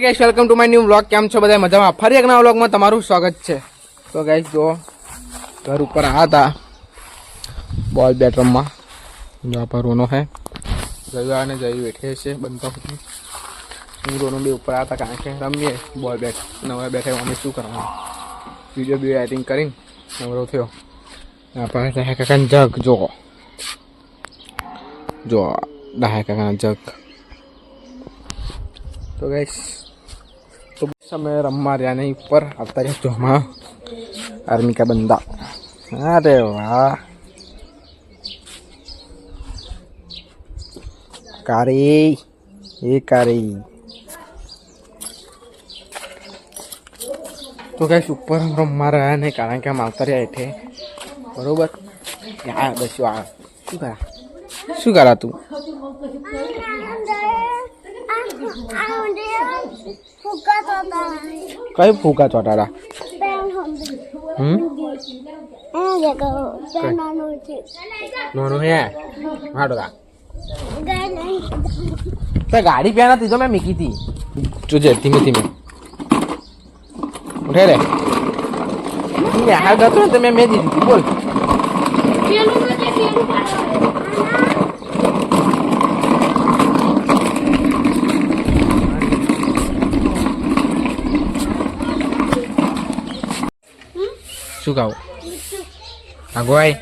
Guys welcome to my new vlog કેમ છો બધા મજામાં? ફરી એક નવા વ્લોગમાં તમારું સ્વાગત છે. તો ગાઈસ જો, ઘર ઉપર આ હતા બોલ બેટ રમવા. જો પર રોનો હે. જયું અને જયું બેઠે છે બનતો હતી હું રોનો બી ઉપર હતા કારણ કે રમીએ. બોલ બેટ નવા બેઠે અમે શું કરવાનું? વીડિયો બી એડિટિંગ કરીને નવરો થયો. આપણે દહે કાકાને જગ, જો. જો દહે કાકાના જગ. તો ગાઈસ અમે રમવા રહ્યા નહીં ઉપર આવતા રહ્યા ચોમાં આર્મી કા બંદા અરે વાહ કારી એ કારી તો ગાઈસ ઉપર રમવા રહ્યા નહીં કારણ કે આમ આવતા રહ્યા એટલે બરોબર યા બસ આ શું કરા શું કરા તું કઈ ફૂકા ચોટાડા? હમ? નોનું હે. હાડો તો ગાડી પ્યા નથી તો મેં મીકી હતી જોજે, ધીમે ધીમે. ઉઠે રે. મેં હાલ ગતો ને તો મેં મેં દીધી બોલ. શું ખાવું? આગવાય.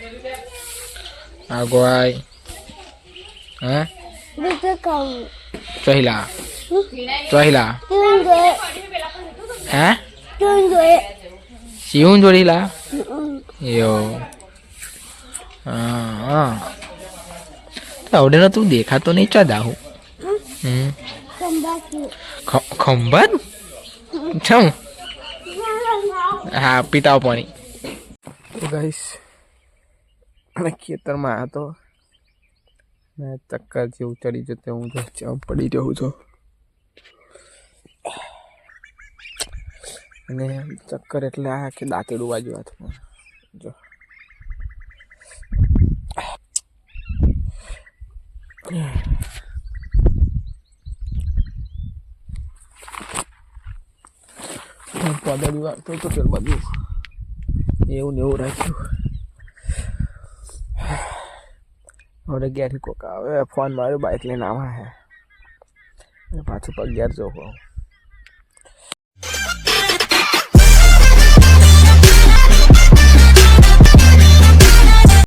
આગવાય. હે? ચોહિલા. ચોહિલા. હે? સિંહ જોડીલા યો. હા હા. આવડે તું દેખાતો નહીં ચા દાહું. હમ. ખંભાત? છમ. હા પીતાવ પાણી. ગાઈસ. અને ખેતરમાં હતો મેં ચક્કર જેવું ચડી જતો હું જો ચમ પડી રહ્યો છું. અને ચક્કર એટલે આ કે દાંતેડું બાજુ હાથમાં જો. પાદળી વાગતો તો પેલ બાજુ એવું ને એવું રાખ્યું. હવે ઘેરથી કોક આવે, ફોન માર્યો બાઇક લઈને આવા હે. પાછું પગ ઘેર જવું